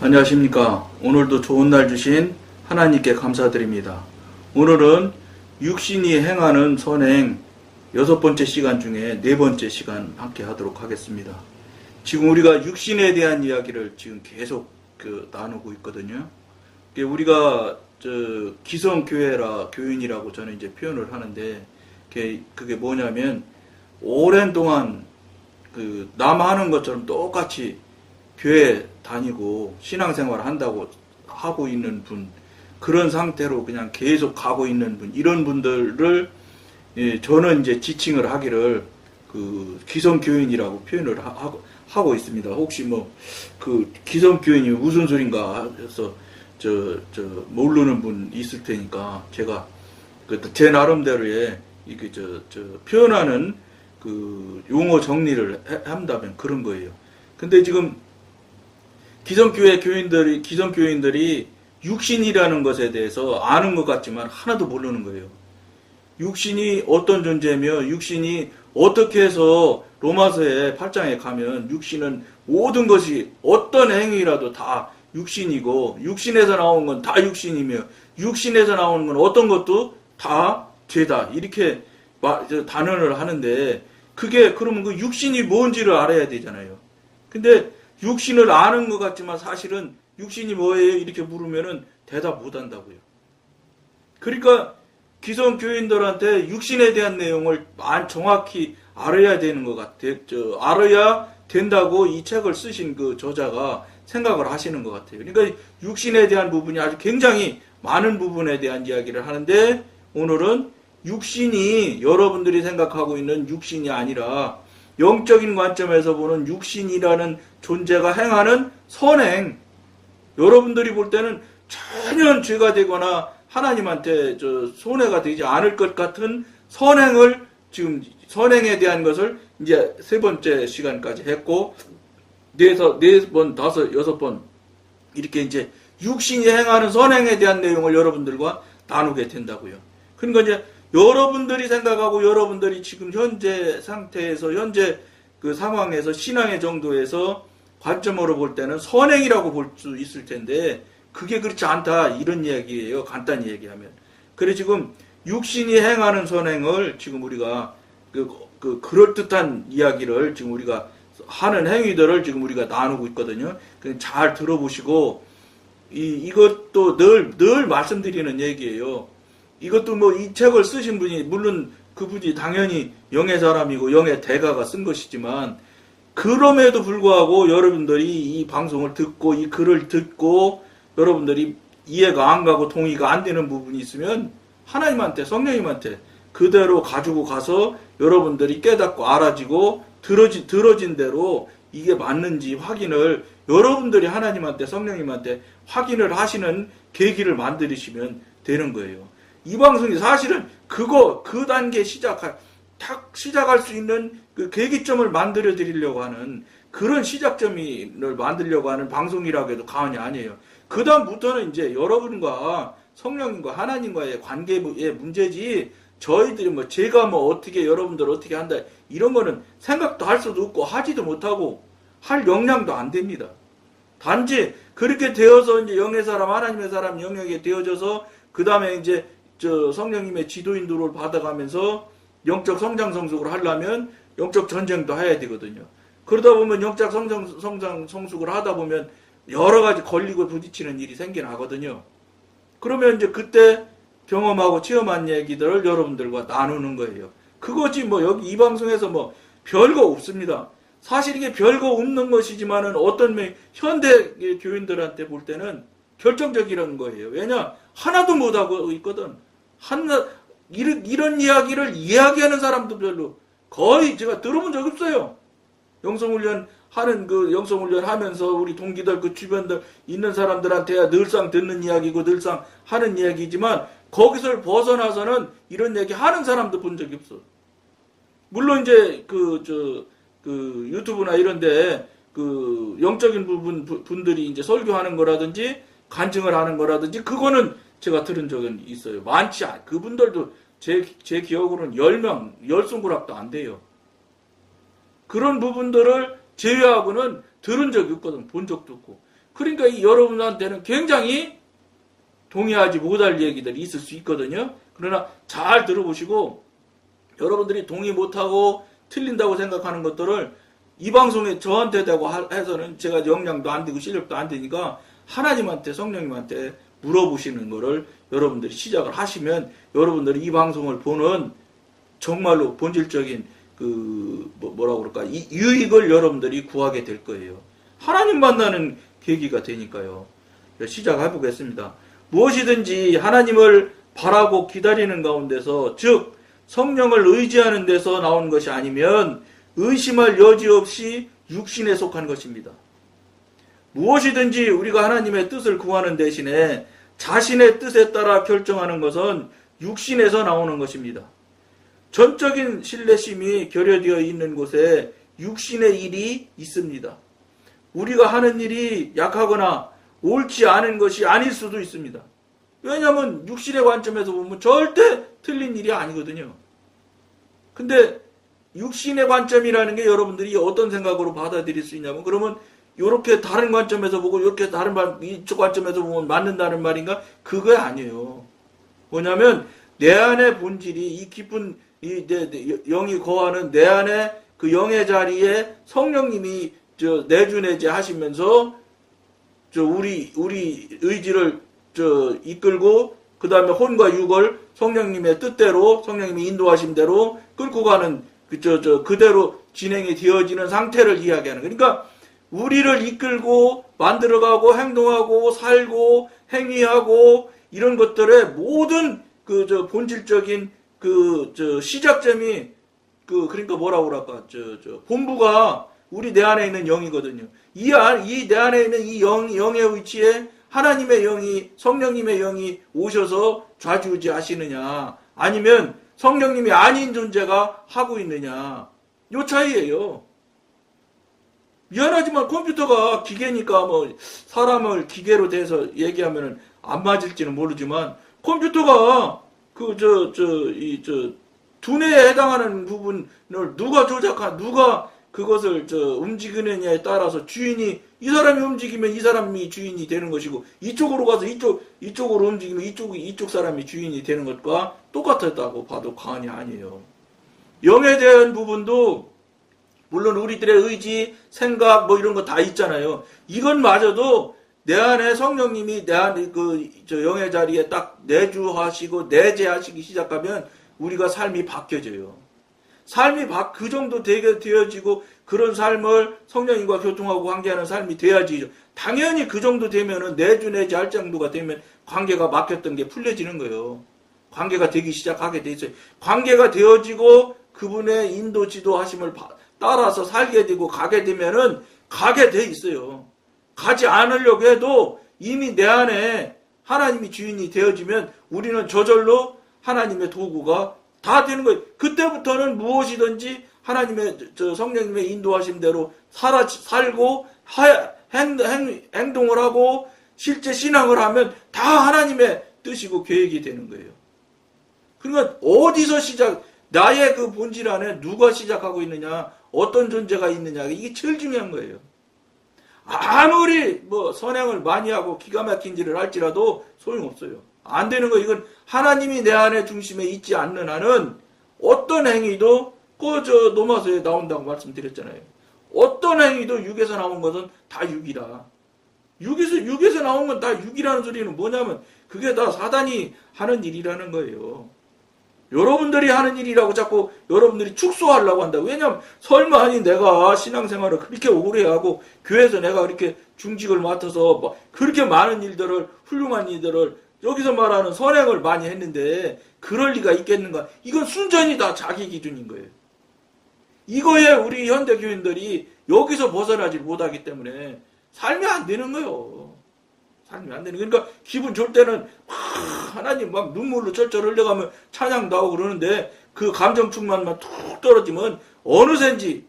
안녕하십니까. 오늘도 좋은 날 주신 하나님께 감사드립니다. 오늘은 육신이 행하는 선행 여섯 번째 시간 중에 네 번째 시간 함께 하도록 하겠습니다. 지금 우리가 육신에 대한 이야기를 지금 계속 그 나누고 있거든요. 우리가 저 기성교회라 교인이라고 저는 이제 표현을 하는데 그게, 뭐냐면 오랜 동안 그 남 하는 것처럼 똑같이 교회 다니고 신앙생활 한다고 하고 있는 분 그런 상태로 그냥 계속 가고 있는 분 이런 분들을 예, 저는 이제 지칭을 하기를 그 기성교인이라고 표현을 하, 하고, 있습니다. 혹시 뭐 그 기성교인이 무슨 소린가 해서 저, 저 모르는 분 있을 테니까 제가 그 제 나름대로의 이게 저, 저 표현하는 그 용어 정리를 해- 한다면 그런 거예요. 근데 지금 기성교회 교인들이 기성교인들이 육신이라는 것에 대해서 아는 것 같지만 하나도 모르는 거예요. 육신이 어떤 존재며 육신이 어떻게 해서 로마서의 8장에 가면 육신은 모든 것이 어떤 행위라도 다 육신이고 육신에서 나온 건 다 육신이며 육신에서 나오는 건 어떤 것도 다 죄다 이렇게 단언을 하는데 그게 그러면 그 육신이 뭔지를 알아야 되잖아요. 근데 육신을 아는 것 같지만 사실은 육신이 뭐예요? 이렇게 물으면은 대답 못 한다고요. 그러니까 기성 교인들한테 육신에 대한 내용을 안- 정확히 알아야 되는 것 같아. 저 알아야 된다고 이 책을 쓰신 그 저자가 생각을 하시는 것 같아요. 그러니까 육신에 대한 부분이 아주 굉장히 많은 부분에 대한 이야기를 하는데 오늘은 육신이 여러분들이 생각하고 있는 육신이 아니라 영적인 관점에서 보는 육신이라는 존재가 행하는 선행 여러분들이 볼 때는 전혀 죄가 되거나 하나님한테 저 손해가 되지 않을 것 같은 선행을 지금 선행에 대한 것을 이제 세 번째 시간까지 했고 네서 네 번 다섯 여섯 번 이렇게 이제 육신이 행하는 선행에 대한 내용을 여러분들과 나누게 된다고요. 그러니까 이제 여러분들이 생각하고 여러분들이 지금 현재 상태에서 현재 그 상황에서 신앙의 정도에서 관점으로 볼 때는 선행이라고 볼 수 있을 텐데 그게 그렇지 않다 이런 이야기예요. 간단히 얘기하면. 그래 지금 육신이 행하는 선행을 지금 우리가 그, 그 그럴듯한 이야기를 지금 우리가 하는 행위들을 지금 우리가 나누고 있거든요. 그잘 들어보시고 이 이것도 늘 늘 말씀드리는 얘기예요. 이것도 뭐 이 책을 쓰신 분이 물론 그분이 당연히 영의 사람이고 영의 대가가 쓴 것이지만 그럼에도 불구하고 여러분들이 이 방송을 듣고 이 글을 듣고 여러분들이 이해가 안 가고 동의가 안 되는 부분이 있으면 하나님한테 성령님한테 그대로 가지고 가서 여러분들이 깨닫고 알아지고 들어진 들어진 대로 이게 맞는지 확인을 여러분들이 하나님한테 성령님한테 확인을 하시는 계기를 만드시면 되는 거예요. 이 방송이 사실은 그거 그 단계 시작할 탁 시작할 수 있는 그 계기점을 만들어 드리려고 하는 그런 시작점을 만들려고 하는 방송이라고 해도 과언이 아니에요. 그 다음부터는 이제 여러분과 성령님과 하나님과의 관계의 문제지 저희들이 뭐 제가 뭐 어떻게 여러분들 어떻게 한다 이런 거는 생각도 할 수도 없고 하지도 못하고 할 역량도 안 됩니다. 단지 그렇게 되어서 이제 영의 사람 하나님의 사람 영역에 되어져서 그 다음에 이제 저 성령님의 지도 인도를 받아가면서 영적 성장 성숙을 하려면 영적 전쟁도 해야 되거든요. 그러다 보면 영적 성장 성장 성숙을 하다 보면 여러 가지 걸리고 부딪히는 일이 생겨나거든요. 그러면 이제 그때 경험하고 체험한 얘기들을 여러분들과 나누는 거예요. 그거지 뭐 여기 이 방송에서 뭐 별거 없습니다. 사실 이게 별거 없는 것이지만은 어떤 면 현대 교인들한테 볼 때는 결정적이라는 거예요. 왜냐 하나도 못하고 있거든. 하나 이런, 이런 이야기를 이야기하는 사람도 별로 거의 제가 들어본 적 없어요. 영성훈련 하는 그 영성훈련 하면서 우리 동기들 그 주변들 있는 사람들한테야 늘상 듣는 이야기고 늘상 하는 이야기지만 거기서 벗어나서는 이런 얘기 하는 사람도 본 적이 없어. 물론 이제 그 저그 유튜브나 이런데 그 영적인 부분 부- 분들이 이제 설교하는 거라든지 간증을 하는 거라든지 그거는 제가 들은 적은 있어요. 많지 않. 그분들도 제 제 기억으로는 10명, 10손가락도 안 돼요. 그런 부분들을 제외하고는 들은 적이 없거든. 본 적도 없고. 그러니까 이 여러분한테는 굉장히 동의하지 못할 얘기들이 있을 수 있거든요. 그러나 잘 들어보시고 여러분들이 동의 못하고 틀린다고 생각하는 것들을 이 방송에 저한테 대고 하- 해서는 제가 역량도 안 되고 실력도 안 되니까 하나님한테 성령님한테 물어보시는 거를 여러분들이 시작을 하시면 여러분들이 이 방송을 보는 정말로 본질적인 그 뭐- 뭐라고 그럴까 이 유익을 여러분들이 구하게 될 거예요. 하나님 만나는 계기가 되니까요. 시작해 보겠습니다. 무엇이든지 하나님을 바라고 기다리는 가운데서 즉 성령을 의지하는 데서 나온 것이 아니면 의심할 여지 없이 육신에 속한 것입니다. 무엇이든지 우리가 하나님의 뜻을 구하는 대신에 자신의 뜻에 따라 결정하는 것은 육신에서 나오는 것입니다. 전적인 신뢰심이 결여되어 있는 곳에 육신의 일이 있습니다. 우리가 하는 일이 약하거나 옳지 않은 것이 아닐 수도 있습니다. 왜냐하면 육신의 관점에서 보면 절대 틀린 일이 아니거든요. 근데 육신의 관점이라는 게 여러분들이 어떤 생각으로 받아들일 수 있냐면 그러면 이렇게 다른 관점에서 보고 이렇게 다른 말 이쪽 관점에서 보면 맞는다는 말인가? 그거 아니에요. 뭐냐면 내 안의 본질이 이 깊은 이 내, 내 영이 거하는 내 안의 그 영의 자리에 성령님이 저 내주내제 하시면서 저 우리 우리 의지를 저 이끌고 그 다음에 혼과 육을 성령님의 뜻대로 성령님이 인도하신 대로 끌고 가는 그저 저 그대로 진행이 되어지는 상태를 이야기하는 그러니까 우리를 이끌고 만들어가고 행동하고 살고 행위하고 이런 것들의 모든 그 저 본질적인 그 저 시작점이 그 그러니까 뭐라고 그럴까 저 저 본부가 우리 내 안에 있는 영이거든요. 이이내 안에 있는 이 영 영의 위치에 하나님의 영이 성령님의 영이 오셔서 좌지우지하시느냐 아니면 성령님이 아닌 존재가 하고 있느냐 요 차이예요. 미안하지만 컴퓨터가 기계니까 뭐 사람을 기계로 대해서 얘기하면은 안 맞을지는 모르지만 컴퓨터가 그 저 저 이 저 두뇌에 해당하는 부분을 누가 조작한 누가 그것을 저 움직이느냐에 따라서 주인이 이 사람이 움직이면 이 사람이 주인이 되는 것이고 이쪽으로 가서 이쪽 이쪽으로 움직이면 이쪽 이쪽 사람이 주인이 되는 것과 똑같았다고 봐도 과언이 아니에요. 영에 대한 부분도 물론 우리들의 의지, 생각 뭐 이런 거 다 있잖아요. 이건마저도 내 안에 성령님이 내 안에 그저 영의 자리에 딱 내주하시고 내재하시기 시작하면 우리가 삶이 바뀌어져요. 삶이 바, 그 정도 되게 되어지고 그런 삶을 성령님과 교통하고 관계하는 삶이 돼야지. 당연히 그 정도 되면은 내주 내지 할 정도가 되면 관계가 막혔던 게 풀려지는 거예요. 관계가 되기 시작하게 돼 있어요. 관계가 되어지고 그분의 인도 지도하심을 바- 따라서 살게 되고 가게 되면은 가게 돼 있어요. 가지 않으려고 해도 이미 내 안에 하나님이 주인이 되어지면 우리는 저절로 하나님의 도구가 다 되는 거예요. 그때부터는 무엇이든지 하나님의 저 성령님의 인도하심 대로 살아 살고 하- 행, 행, 행동을 하고 실제 신앙을 하면 다 하나님의 뜻이고 계획이 되는 거예요. 그러니까 어디서 시작 나의 그 본질 안에 누가 시작하고 있느냐 어떤 존재가 있느냐 이게 제일 중요한 거예요. 아무리 뭐 선행을 많이 하고 기가 막힌 일을 할지라도 소용없어요. 안 되는 거 이건 하나님이 내 안에 중심에 있지 않는 한은 어떤 행위도 그저 노마서에 나온다고 말씀드렸잖아요. 어떤 행위도 육에서 나온 것은 다 육이라. 육에서 육에서 나온 건 다 육이라는 소리는 뭐냐면 그게 다 사단이 하는 일이라는 거예요. 여러분들이 하는 일이라고 자꾸 여러분들이 축소하려고 한다. 왜냐면 설마 아니 내가 신앙생활을 그렇게 오래 하고 교회에서 내가 그렇게 중직을 맡아서 뭐 그렇게 많은 일들을 훌륭한 일들을 여기서 말하는 선행을 많이 했는데 그럴 리가 있겠는가? 이건 순전히 다 자기 기준인 거예요. 이거에 우리 현대 교인들이 여기서 벗어나지 못하기 때문에 삶이 안 되는 거예요. 삶이 안 되는. 그러니까 기분 좋을 때는 막 하나님 막 눈물로 철철 흘려가면 찬양도 하고 그러는데 그 감정 충만만 툭 떨어지면 어느샌지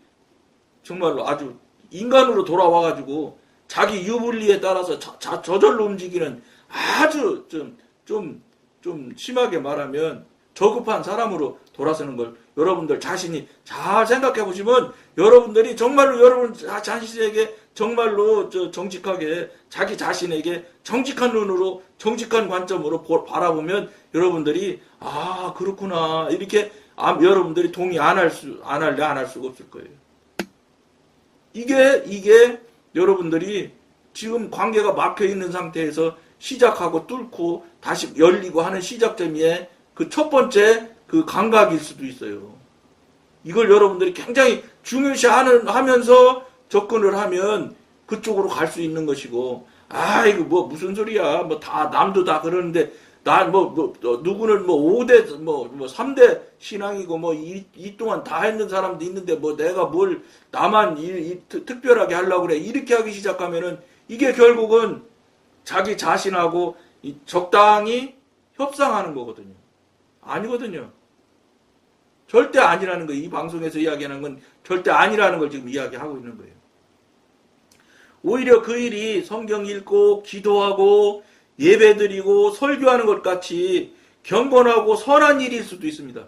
정말로 아주 인간으로 돌아와가지고 자기 유불리에 따라서 자, 자- 저절로 움직이는 아주 좀, 좀, 좀 심하게 말하면 저급한 사람으로 돌아서는 걸 여러분들 자신이 잘 생각해 보시면 여러분들이 정말로 여러분 자- 자신에게 정말로 저 정직하게 자기 자신에게 정직한 눈으로 정직한 관점으로 보- 바라보면 여러분들이 아 그렇구나 이렇게 아, 여러분들이 동의 안 할 수 안 할래 안 할 수가 없을 거예요. 이게 이게 여러분들이 지금 관계가 막혀 있는 상태에서 시작하고 뚫고 다시 열리고 하는 시작점의 그첫 번째 그 감각일 수도 있어요. 이걸 여러분들이 굉장히 중요시 하면서 접근을 하면 그쪽으로 갈 수 있는 것이고, 아, 이거 뭐 무슨 소리야. 뭐 다, 남도 다 그러는데, 난 뭐, 뭐, 어, 누구는 뭐 5대, 뭐, 뭐 3대 신앙이고 뭐 이, 이 동안 다 했는 사람도 있는데 뭐 내가 뭘 나만 이, 이 특- 특별하게 하려고 그래. 이렇게 하기 시작하면은 이게 결국은 자기 자신하고 이 적당히 협상하는 거거든요. 아니거든요. 절대 아니라는 거, 이 방송에서 이야기하는 건 절대 아니라는 걸 지금 이야기하고 있는 거예요. 오히려 그 일이 성경 읽고, 기도하고, 예배 드리고, 설교하는 것 같이 경건하고 선한 일일 수도 있습니다.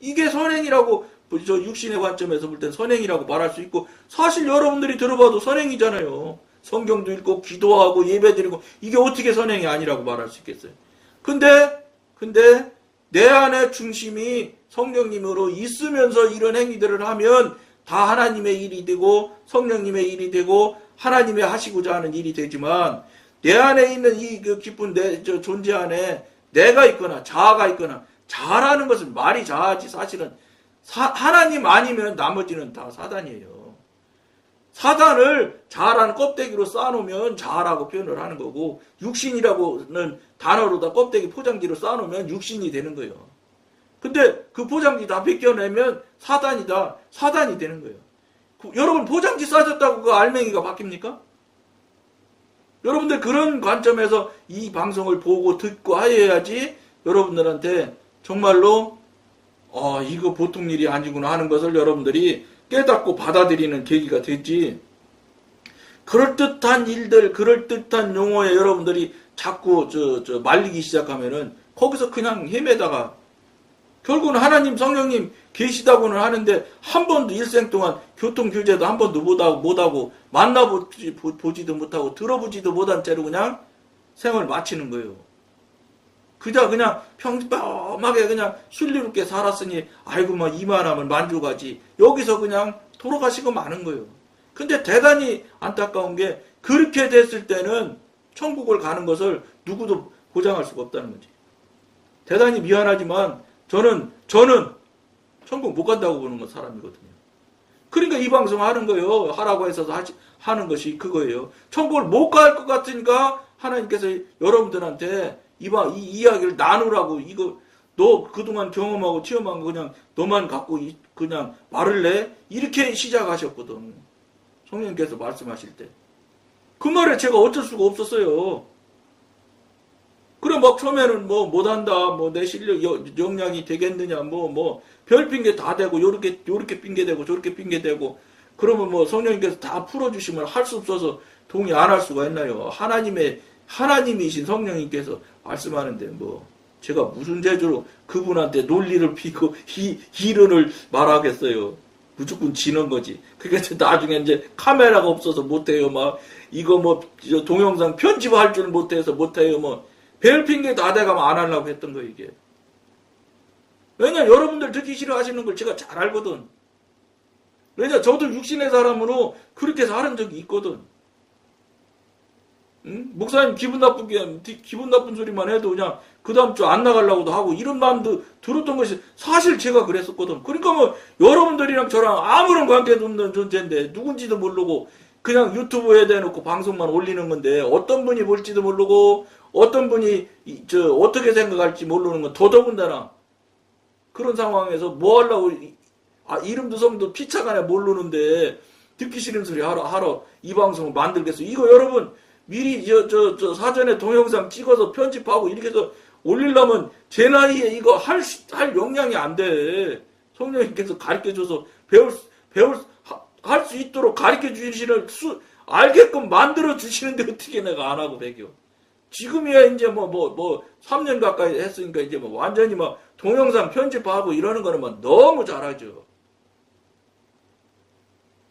이게 선행이라고, 저 육신의 관점에서 볼 땐 선행이라고 말할 수 있고, 사실 여러분들이 들어봐도 선행이잖아요. 성경도 읽고, 기도하고, 예배 드리고, 이게 어떻게 선행이 아니라고 말할 수 있겠어요. 근데, 근데, 내 안의 중심이 성령님으로 있으면서 이런 행위들을 하면 다 하나님의 일이 되고 성령님의 일이 되고 하나님의 하시고자 하는 일이 되지만 내 안에 있는 이 그 기쁜 내 저 존재 안에 내가 있거나 자아가 있거나 자라는 것은 말이 자아지 사실은 사- 하나님 아니면 나머지는 다 사단이에요. 사단을 자아라는 껍데기로 쌓아놓으면 자아라고 표현을 하는 거고 육신이라고는 단어로다 껍데기 포장지로 쌓아놓으면 육신이 되는 거예요. 근데 그 포장지 다 벗겨내면 사단이다 사단이 되는 거예요. 그- 여러분 포장지 싸졌다고 그 알맹이가 바뀝니까? 여러분들 그런 관점에서 이 방송을 보고 듣고 하여야지 여러분들한테 정말로 어 이거 보통 일이 아니구나 하는 것을 여러분들이 깨닫고 받아들이는 계기가 됐지. 그럴듯한 일들, 그럴듯한 용어에 여러분들이 자꾸 저, 저 말리기 시작하면은 거기서 그냥 헤매다가 결국은 하나님 성령님 계시다고는 하는데 한 번도 일생 동안 교통 규제도 한 번도 못하고 못하고 만나보지 보- 보지도 못하고 들어보지도 못한 채로 그냥 생을 마치는 거예요. 그저 그냥 평범하게 그냥 순리롭게 살았으니 아이고 뭐 이만하면 만족하지 여기서 그냥 돌아가시고 마는 거예요. 근데 대단히 안타까운 게 그렇게 됐을 때는 천국을 가는 것을 누구도 보장할 수가 없다는 거지. 대단히 미안하지만 저는 저는 천국 못 간다고 보는 건 사람이거든요. 그러니까 이 방송 하는 거예요. 하라고 해서 하는 것이 그거예요. 천국을 못 갈 것 같으니까 하나님께서 여러분들한테 이봐 이 이야기를 나누라고 이거 너 그동안 경험하고 체험한 거 그냥 너만 갖고 이- 그냥 말을 내 이렇게 시작하셨거든. 성령님께서 말씀하실 때. 그 말에 제가 어쩔 수가 없었어요. 그래 막 처음에는 뭐 못한다 뭐 내 실력 여- 역량이 되겠느냐 뭐 뭐 별 핑계 다 대고 요렇게 요렇게 핑계 대고 저렇게 핑계 대고 그러면 뭐 성령님께서 다 풀어주시면 할 수 없어서 동의 안 할 수가 있나요? 하나님의 하나님이신 성령님께서 말씀하는데 뭐 제가 무슨 재주로 그분한테 논리를 피고 희, 희론을 말하겠어요? 무조건 지는 거지. 그게 나중에 이제 카메라가 없어서 못해요. 막 이거 뭐저 동영상 편집할 줄 못해서 못해요. 뭐 벨 핑계 다 돼가면 안 하려고 했던 거 이게. 왜냐 여러분들 듣기 싫어하시는 걸 제가 잘 알거든. 왜냐 저도 육신의 사람으로 그렇게 살은 적이 있거든. 응? 목사님 기분 나쁘게 기분 나쁜 소리만 해도 그냥 그 다음 주 안 나가려고도 하고 이런 마음도 들었던 것이 사실 제가 그랬었거든. 그러니까 뭐 여러분들이랑 저랑 아무런 관계도 없는 존재인데 누군지도 모르고 그냥 유튜브에 대놓고 방송만 올리는 건데 어떤 분이 볼지도 모르고 어떤 분이 이- 저 어떻게 생각할지 모르는 건 더더군다나 그런 상황에서 뭐 하려고 이- 아 이름도 성도 피차간에 모르는데 듣기 싫은 소리 하러 하러 이 방송을 만들겠어 이거 여러분 미리 저 저 저 사전에 동영상 찍어서 편집하고 이렇게 해서 올리려면 제 나이에 이거 할 할 역량이 안 돼. 성령님께서 가르쳐 줘서 배울 수- 배울 할 수 있도록 가르쳐 주시는 수 알게끔 만들어 주시는데 어떻게 내가 안 하고 배겨. 지금이야 이제 뭐뭐 뭐 3년 가까이 했으니까 이제 뭐 완전히 막 동영상 편집하고 이러는 거는 뭐 너무 잘하죠.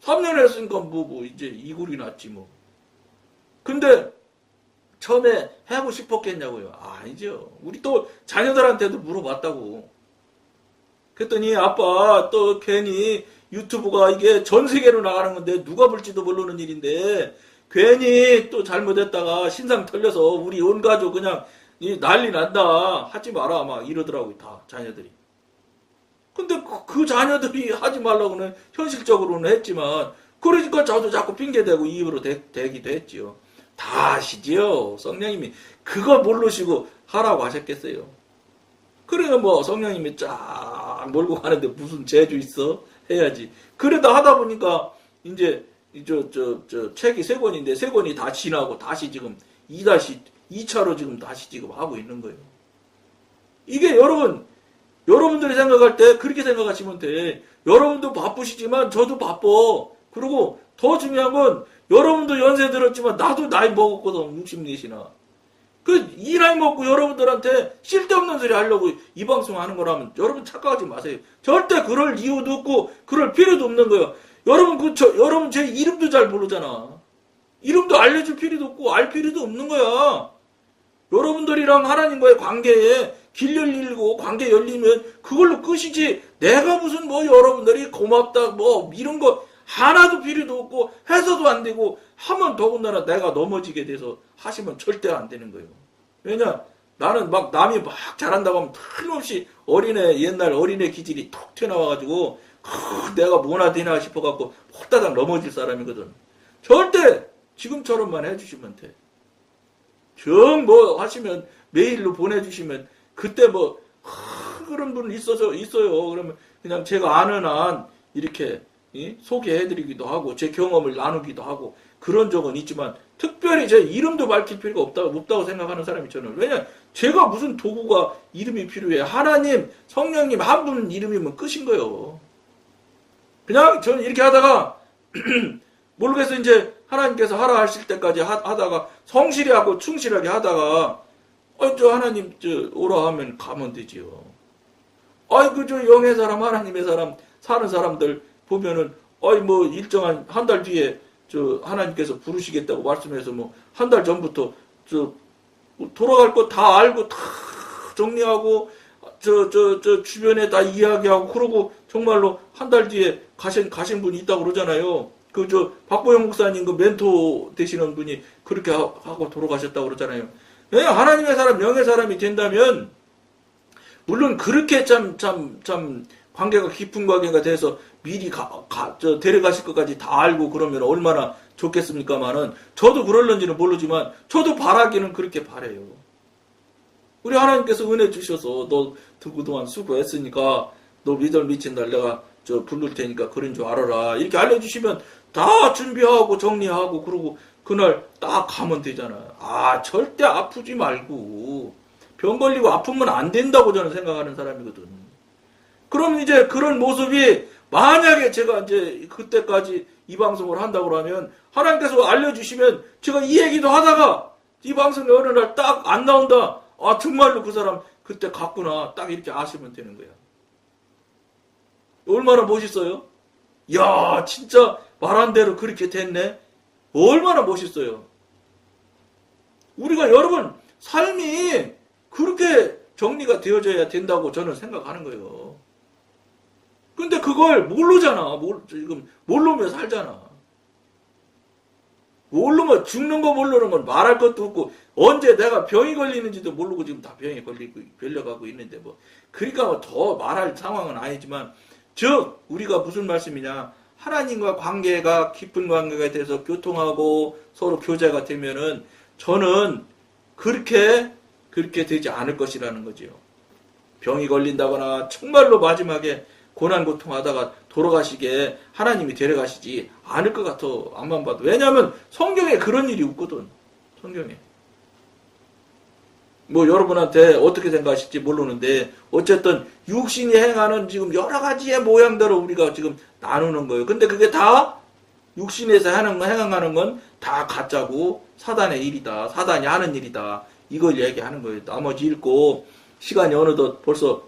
3년 했으니까 뭐, 뭐, 이제 이골이 났지 뭐. 근데, 처음에 하고 싶었겠냐고요. 아니죠. 우리 또 자녀들한테도 물어봤다고. 그랬더니 아빠 또 괜히 유튜브가 이게 전 세계로 나가는 건데 누가 볼지도 모르는 일인데 괜히 또 잘못했다가 신상 털려서 우리 온 가족 그냥 이 난리 난다 하지 마라 막 이러더라고요 다 자녀들이. 근데 그, 그 자녀들이 하지 말라고는 현실적으로는 했지만 그러니까 저도 자꾸 핑계대고 이유로 되, 되기도 했지요. 다 아시지요. 성령님이 그거 모르시고 하라고 하셨겠어요. 그래야 뭐 성령님이 쫙 몰고 가는데 무슨 재주 있어? 해야지. 그러다 하다 보니까 이제 저 저 저 책이 세 권인데 세 권이 다 지나고 다시 지금 2 다시 2차로 지금 다시 지금 하고 있는 거예요. 이게 여러분 여러분들이 생각할 때 그렇게 생각하시면 돼. 여러분도 바쁘시지만 저도 바빠. 그리고 더 중요한 건 여러분도 연세 들었지만 나도 나이 먹었거든 60넷이나. 그 이 나이 먹고 여러분들한테 쓸데없는 소리 하려고 이 방송 하는 거라면 여러분 착각하지 마세요. 절대 그럴 이유도 없고 그럴 필요도 없는 거예요. 여러분 그저 여러분 제 이름도 잘 모르잖아. 이름도 알려줄 필요도 없고 알 필요도 없는 거야. 여러분들이랑 하나님과의 관계에 길 열리고 관계 열리면 그걸로 끝이지. 내가 무슨 뭐 여러분들이 고맙다 뭐 이런 거 하나도 필요도 없고 해서도 안 되고 하면 더군다나 내가 넘어지게 돼서 하시면 절대 안 되는 거예요. 왜냐 나는 막 남이 막 잘한다고 하면 틀림없이 어린애 옛날 어린애 기질이 톡 튀어나와가지고 크, 내가 뭐나 되나 싶어갖고 호다닥 넘어질 사람이거든. 절대 지금처럼만 해주시면 돼. 정뭐 하시면 메일로 보내주시면 그때 뭐 하, 그런 분 있어서 있어요. 그러면 그냥 제가 아는 한 이렇게 이? 소개해드리기도 하고 제 경험을 나누기도 하고 그런 적은 있지만 특별히 제 이름도 밝힐 필요가 없다, 없다고 생각하는 사람이 저는 왜냐 제가 무슨 도구가 이름이 필요해 하나님 성령님 한 분 이름이면 끝인 거예요 그냥 저는 이렇게 하다가 모르겠어 이제 하나님께서 하라 하실 때까지 하, 다가 성실히 하고 충실하게 하다가 어, 저 하나님 저 오라 하면 가면 되지요. 아이 그 저 영의 사람 하나님의 사람 사는 사람들 보면은 어이 뭐 일정한 한 달 뒤에 저 하나님께서 부르시겠다고 말씀해서 뭐 한 달 전부터 저 돌아갈 거 다 알고 다 정리하고 저 저 저 주변에 다 이야기하고 그러고 정말로 한 달 뒤에 가신 가신 분이 있다고 그러잖아요. 그 저 박보영 목사님 그 멘토 되시는 분이 그렇게 하- 하고 돌아가셨다고 그러잖아요. 왜 하나님의 사람 영의 사람이 된다면 물론 그렇게 참 참 참 관계가 깊은 관계가 돼서 미리 가, 가- 저 데려가실 것까지 다 알고 그러면 얼마나 좋겠습니까만은 저도 그럴런지는 모르지만 저도 바라기는 그렇게 바래요. 우리 하나님께서 은혜 주셔서 너 그동안 수고했으니까 너 믿을 미친 날 내가 저 부를 테니까 그런 줄 알아라 이렇게 알려주시면 다 준비하고 정리하고 그러고 그날 딱 가면 되잖아요. 아 절대 아프지 말고 병 걸리고 아프면 안 된다고 저는 생각하는 사람이거든. 그럼 이제 그런 모습이 만약에 제가 이제 그때까지 이 방송을 한다고 하면 하나님께서 알려주시면 제가 이 얘기도 하다가 이 방송에 어느 날 딱 안 나온다. 아 정말로 그 사람 그때 갔구나. 딱 이렇게 아시면 되는 거야. 얼마나 멋있어요? 야 진짜 말한 대로 그렇게 됐네. 얼마나 멋있어요. 우리가 여러분 삶이 그렇게 정리가 되어져야 된다고 저는 생각하는 거예요. 근데 그걸 모르잖아. 몰, 지금 모르면 살잖아. 모르면 죽는 거 모르는 건 말할 것도 없고 언제 내가 병이 걸리는지도 모르고 지금 다 병이 걸리고 걸려가고 있는데 뭐 그러니까 뭐 더 말할 상황은 아니지만 즉 우리가 무슨 말씀이냐 하나님과 관계가 깊은 관계가 돼서 교통하고 서로 교제가 되면은 저는 그렇게 그렇게 되지 않을 것이라는 거지요. 병이 걸린다거나 정말로 마지막에 고난 고통하다가 돌아가시게 하나님이 데려가시지 않을 것 같아. 앞만 봐도. 왜냐하면 성경에 그런 일이 없거든. 성경에. 뭐 여러분한테 어떻게 생각하실지 모르는데 어쨌든 육신이 행하는 지금 여러 가지의 모양대로 우리가 지금 나누는 거예요. 근데 그게 다 육신에서 하는 행하는 건 다 가짜고 사단의 일이다. 사단이 하는 일이다. 이걸 얘기하는 거예요. 나머지 읽고 시간이 어느덧 벌써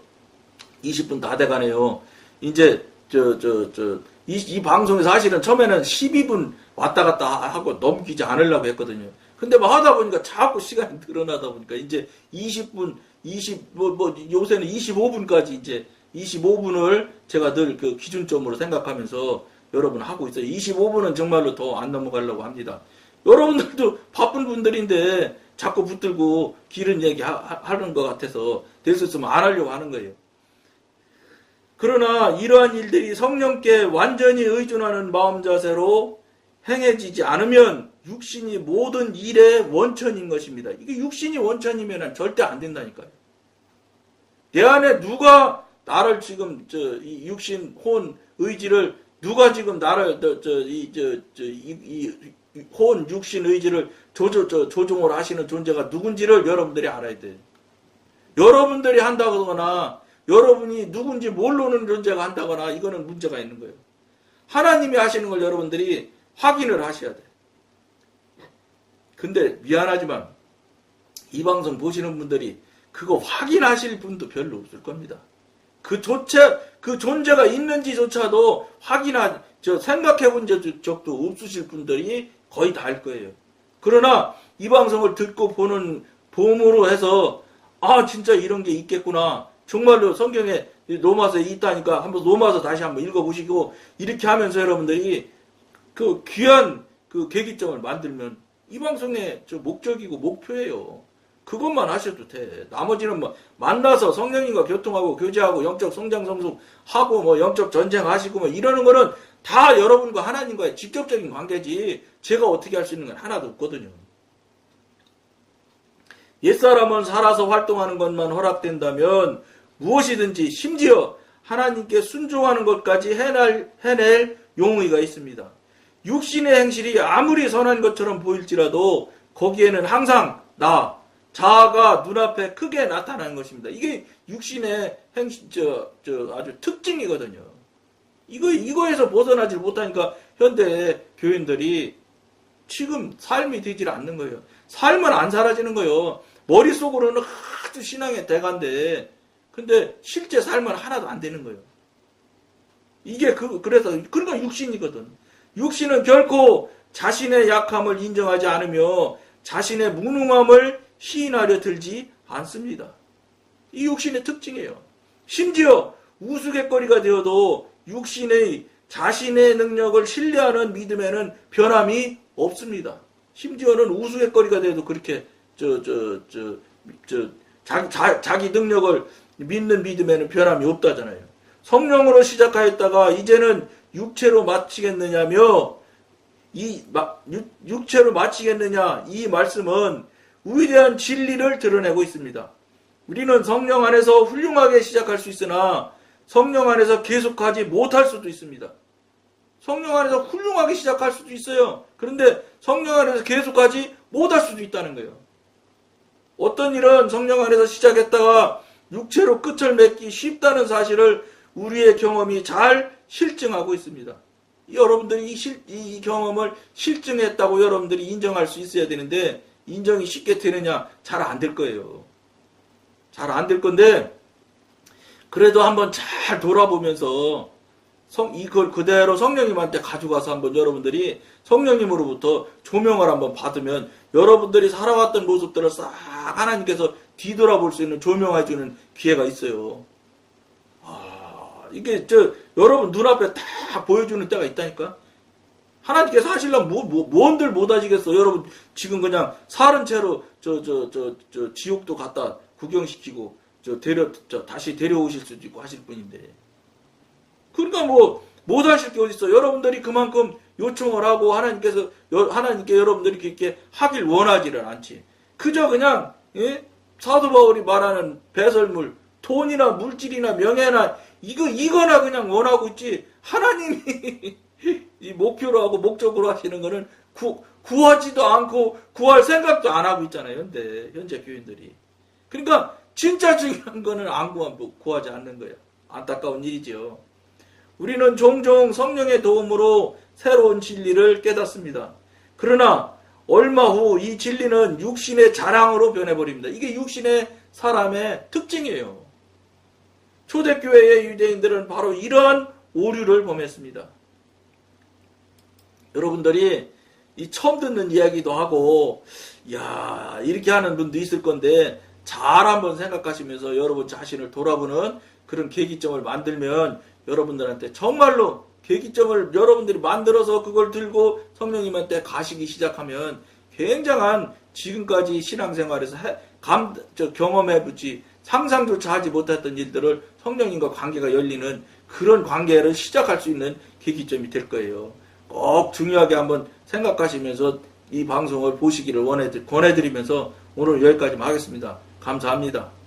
20분 다 돼가네요. 이제 저 저 저 이, 이 방송이 사실은 처음에는 12분 왔다 갔다 하고 넘기지 않으려고 했거든요. 근데 뭐 하다 보니까 자꾸 시간이 늘어나다 보니까 이제 20분, 20, 뭐, 뭐, 요새는 25분까지 이제 25분을 제가 늘 그 기준점으로 생각하면서 여러분 하고 있어요. 25분은 정말로 더 안 넘어가려고 합니다. 여러분들도 바쁜 분들인데 자꾸 붙들고 길은 얘기 하, 하는 것 같아서 될 수 있으면 안 하려고 하는 거예요. 그러나 이러한 일들이 성령께 완전히 의존하는 마음 자세로 행해지지 않으면 육신이 모든 일의 원천인 것입니다. 이게 육신이 원천이면 절대 안 된다니까요. 내 안에 누가 나를 지금 저이 육신 혼 의지를 누가 지금 나를 저이저저이혼 육신 의지를 조조 저 조종을 하시는 존재가 누군지를 여러분들이 알아야 돼. 여러분들이 한다거나 여러분이 누군지 모르는 존재가 한다거나 이거는 문제가 있는 거예요. 하나님이 하시는 걸 여러분들이 확인을 하셔야 돼. 근데 미안하지만 이 방송 보시는 분들이 그거 확인하실 분도 별로 없을 겁니다. 그 조차 그 존재가 있는지조차도 확인한 저 생각해 본 적도 없으실 분들이 거의 다 할 거예요. 그러나 이 방송을 듣고 보는 봄으로 해서 아 진짜 이런 게 있겠구나. 정말로 성경에 로마서에 있다니까 한번 로마서 다시 한번 읽어보시고 이렇게 하면서 여러분들이 그 귀한 그 계기점을 만들면 이 방송의 저 목적이고 목표예요. 그것만 하셔도 돼. 나머지는 뭐 만나서 성령님과 교통하고 교제하고 영적 성장 성숙하고 뭐 영적 전쟁 하시고 뭐 이러는 거는 다 여러분과 하나님과의 직접적인 관계지 제가 어떻게 할 수 있는 건 하나도 없거든요. 옛사람은 살아서 활동하는 것만 허락된다면 무엇이든지 심지어 하나님께 순종하는 것까지 해낼, 해낼 용의가 있습니다. 육신의 행실이 아무리 선한 것처럼 보일지라도 거기에는 항상 나, 자아가 눈앞에 크게 나타나는 것입니다. 이게 육신의 행실, 저, 저 아주 특징이거든요. 이거, 이거에서 벗어나지 못하니까 현대 교인들이 지금 삶이 되질 않는 거예요. 삶은 안 사라지는 거예요. 머릿속으로는 아주 신앙의 대가인데, 근데 실제 삶은 하나도 안 되는 거예요. 이게 그, 그래서, 그러니까 육신이거든. 육신은 결코 자신의 약함을 인정하지 않으며 자신의 무능함을 시인하려 들지 않습니다. 이 육신의 특징이에요. 심지어 우스갯거리가 되어도 육신의 자신의 능력을 신뢰하는 믿음에는 변함이 없습니다. 심지어는 우스갯거리가 되어도 그렇게 저 저 저저 자기 자, 자기 능력을 믿는 믿음에는 변함이 없다잖아요. 성령으로 시작하였다가 이제는 육체로 마치겠느냐며 이 육체로 마치겠느냐 이 말씀은 위대한 진리를 드러내고 있습니다. 우리는 성령 안에서 훌륭하게 시작할 수 있으나 성령 안에서 계속하지 못할 수도 있습니다. 성령 안에서 훌륭하게 시작할 수도 있어요. 그런데 성령 안에서 계속하지 못할 수도 있다는 거예요. 어떤 일은 성령 안에서 시작했다가 육체로 끝을 맺기 쉽다는 사실을 우리의 경험이 잘 실증하고 있습니다. 여러분들이 이, 실, 이 경험을 실증했다고 여러분들이 인정할 수 있어야 되는데 인정이 쉽게 되느냐 잘 안 될 거예요. 잘 안 될 건데 그래도 한번 잘 돌아보면서 성, 이걸 그대로 성령님한테 가져가서 한번 여러분들이 성령님으로부터 조명을 한번 받으면 여러분들이 살아왔던 모습들을 싹 하나님께서 뒤돌아볼 수 있는 조명해 주는 기회가 있어요. 아, 이게 저 여러분 눈앞에 다 보여주는 때가 있다니까. 하나님께서 하실려면 뭐, 뭐, 뭔들 못 하시겠어. 여러분, 지금 그냥 사른 채로 저, 저, 저, 저, 지옥도 갖다 구경시키고, 저, 데려, 저, 다시 데려오실 수도 있고 하실 분인데. 그러니까 뭐, 못 하실 게 어딨어. 여러분들이 그만큼 요청을 하고 하나님께서, 하나님께 여러분들이 이렇게 하길 원하지를 않지. 그저 그냥, 예? 사도 바울이 말하는 배설물, 돈이나 물질이나 명예나, 이거, 이거나 그냥 원하고 있지. 하나님이 이 목표로 하고 목적으로 하시는 거는 구, 구하지도 않고 구할 생각도 안 하고 있잖아요. 현대 현재 교인들이. 그러니까 진짜 중요한 거는 안 구하고 구하지 않는 거예요. 안타까운 일이죠. 우리는 종종 성령의 도움으로 새로운 진리를 깨닫습니다. 그러나 얼마 후 이 진리는 육신의 자랑으로 변해버립니다. 이게 육신의 사람의 특징이에요. 초대교회의 유대인들은 바로 이러한 오류를 범했습니다. 여러분들이 이 처음 듣는 이야기도 하고, 야 이렇게 하는 분도 있을 건데, 잘 한번 생각하시면서 여러분 자신을 돌아보는 그런 계기점을 만들면 여러분들한테 정말로 계기점을 여러분들이 만들어서 그걸 들고 성령님한테 가시기 시작하면 굉장한 지금까지 신앙생활에서 해- 감, 저 경험해보지 상상조차 하지 못했던 일들을 성령님과 관계가 열리는 그런 관계를 시작할 수 있는 계기점이 될 거예요. 꼭 중요하게 한번 생각하시면서 이 방송을 보시기를 권해드리면서 오늘 여기까지 하겠습니다. 감사합니다.